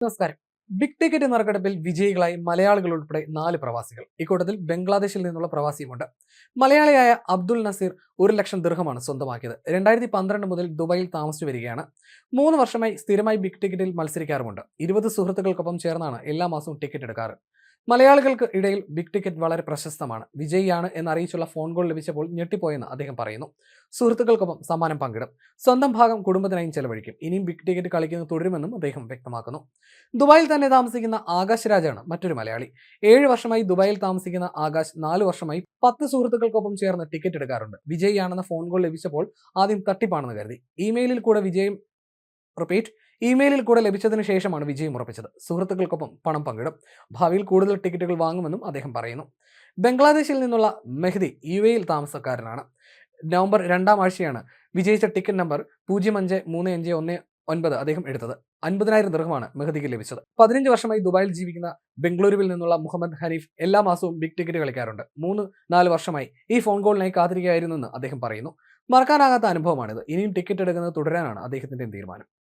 നമസ്കാരം. Big ticket നറുക്കെടുപ്പിൽ വിജയികളായി മലയാളികൾ ഉൾപ്പെടെ നാല് പ്രവാസികൾ. ഇക്കൂട്ടത്തിൽ ബംഗ്ലാദേശിൽ നിന്നുള്ള പ്രവാസിയുമുണ്ട്. മലയാളിയായ അബ്ദുൽ നസീർ ഒരു ലക്ഷം ദീർഘമാണ് സ്വന്തമാക്കിയത്. രണ്ടായിരത്തി പന്ത്രണ്ട് മുതൽ ദുബായിൽ താമസിച്ചു വരികയാണ്. മൂന്ന് വർഷമായി സ്ഥിരമായി ബിഗ് ടിക്കറ്റിൽ മത്സരിക്കാറുമുണ്ട്. ഇരുപത് സുഹൃത്തുക്കൾക്കൊപ്പം ചേർന്നാണ് എല്ലാ മാസവും ടിക്കറ്റ് എടുക്കാറ്. മലയാളികൾക്ക് ഇടയിൽ ബിഗ് ടിക്കറ്റ് വളരെ പ്രശസ്തമാണ്. വിജയിയാണ് എന്നറിയിച്ചുള്ള ഫോൺ കോൾ ലഭിച്ചപ്പോൾ ഞെട്ടിപ്പോയെന്ന് അദ്ദേഹം പറയുന്നു. സുഹൃത്തുക്കൾക്കൊപ്പം സമ്മാനം പങ്കിടും. സ്വന്തം ഭാഗം കുടുംബത്തിനായും ചെലവഴിക്കും. ഇനിയും ബിഗ് ടിക്കറ്റ് കളിക്കുന്നത് തുടരുമെന്നും അദ്ദേഹം വ്യക്തമാക്കുന്നു. ദുബായിൽ തന്നെ താമസിക്കുന്ന ആകാശ് രാജാണ് മറ്റൊരു മലയാളി. ഏഴ് വർഷമായി ദുബായിൽ താമസിക്കുന്ന ആകാശ് നാല് വർഷമായി പത്ത് സുഹൃത്തുക്കൾക്കൊപ്പം ചേർന്ന് ടിക്കറ്റ് എടുക്കാറുണ്ട്. വിജയിയാണെന്ന ഫോൺ കോൾ ലഭിച്ചപ്പോൾ ആദ്യം തട്ടിപ്പാണെന്ന് കരുതി. ഇമെയിലിൽ കൂടെ വിജയം റിപ്പീറ്റ് ഇമെയിലിൽ കൂടെ ലഭിച്ചതിന് ശേഷമാണ് വിജയം ഉറപ്പിച്ചത്. സുഹൃത്തുക്കൾക്കൊപ്പം പണം പങ്കിടും. ഭാവിയിൽ കൂടുതൽ ടിക്കറ്റുകൾ വാങ്ങുമെന്നും അദ്ദേഹം പറയുന്നു. ബംഗ്ലാദേശിൽ നിന്നുള്ള മെഹ്ദി യു എയിൽ താമസക്കാരനാണ്. നവംബർ രണ്ടാം ആഴ്ചയാണ് വിജയിച്ച ടിക്കറ്റ് നമ്പർ പൂജ്യം അഞ്ച് മൂന്ന് അഞ്ച് ഒന്ന് ഒൻപത് അദ്ദേഹം എടുത്തത്. അൻപതിനായിരം ദൃഹമാണ് മെഹദിക്ക് ലഭിച്ചത്. പതിനഞ്ച് വർഷമായി ദുബായിൽ ജീവിക്കുന്ന ബംഗളൂരുവിൽ നിന്നുള്ള മുഹമ്മദ് ഹനീഫ് എല്ലാ മാസവും ബിഗ് ടിക്കറ്റ് കളിക്കാറുണ്ട്. മൂന്ന് നാല് വർഷമായി ഈ ഫോൺ കോളിനായി കാത്തിരിക്കുകയായിരുന്നെന്ന് അദ്ദേഹം പറയുന്നു. മറക്കാനാകാത്ത അനുഭവമാണിത്. ഇനിയും ടിക്കറ്റ് എടുക്കുന്നത് തുടരാനാണ് അദ്ദേഹത്തിന്റെ തീരുമാനം.